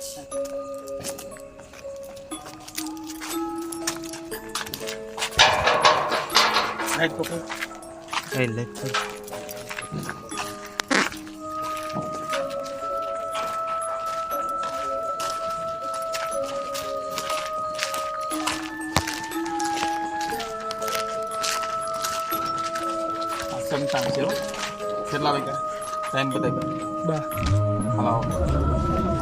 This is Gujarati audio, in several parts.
action. Red ko kayo. Ay, left side. Seven times zero. Sir, lalagay ka. Sign ba tayo? Ba. Hello.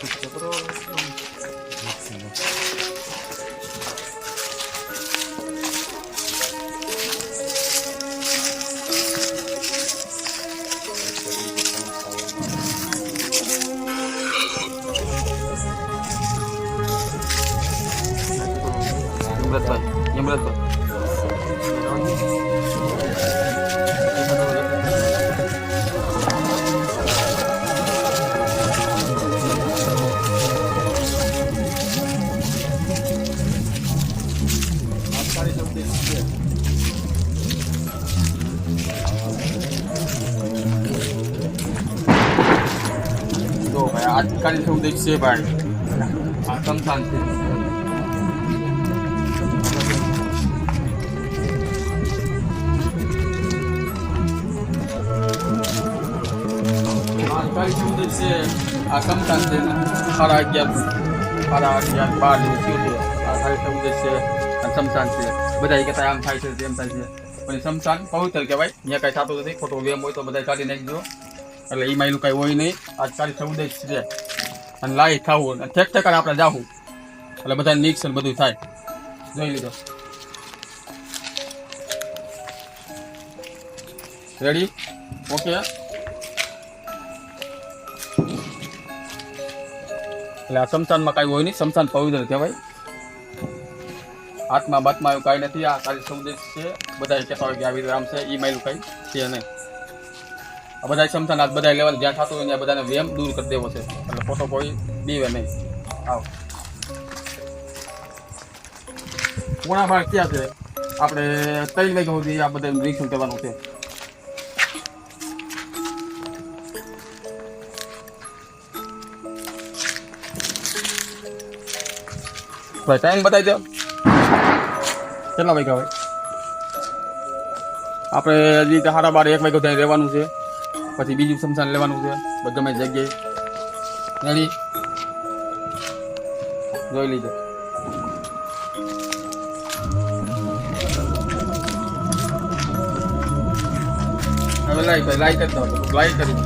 Тут забрали. Inverter, inverter. આજકાલ શું દેખશે ભાઈ. આ સંસ્થાન છે આ સંસ્થાન છે સાડા અગિયાર સાડા અગિયાર, બાર જેવું થયું છે આ સમસાન છે બધા કહેતા આમ થાય છે, તેમ થાય છે. પણ સમસાન પવિત્ર કહેવાય. અહીંયા કાંઈ થતું નથી, ખોટો વેમ હોય તો બધા કાઢી નાખજો. એટલે એ માયલું કાંઈ હોય નહીં. આજ તારી ચૌદેશ છે. અને લાઈ થવું અને ઠેક ઠેકાણે આપણે જાવું એટલે બધા અને બધું થાય. જોઈ લીધો. રેડી ઓકે એટલે આ સમસાનમાં કાંઈ હોય નહીં. સમસાન પવિત્ર કહેવાય હાથમાં બાતમાં એવું કાંઈ નથી. આ તારી ચૌદેશ છે. બધા કહેતા હોય કે આવી રીતે આમ છે. એ માયલું કાંઈ છે નહીં. આ બધા સમસાન આ બધા લેવલ જ્યાં થતું હોય ત્યાં બધાને વેમ દૂર કરી દેવો છે. એટલે ફોટો કોઈ દીવે નહીં. આવો. પૂણા ભાગ ક્યાં છે? આપણે ત્રણ વાગ્યા સુધી આ બધા નિરીક્ષણ કરવાનું છે? ભાઈ ટાઈમ બતાવી દો. કેટલા વાગ્યા હોય? આપણે હજી સાડા બાર, એક વાગ્યા ત્યાં રહેવાનું છે. પછી બીજું સમસાન લેવાનું છે. ગમે જગ્યાએ. રેડી જોઈ લીધો. હવે લાઈક ભાઈ લાઈ કરી દો લાઈ કરી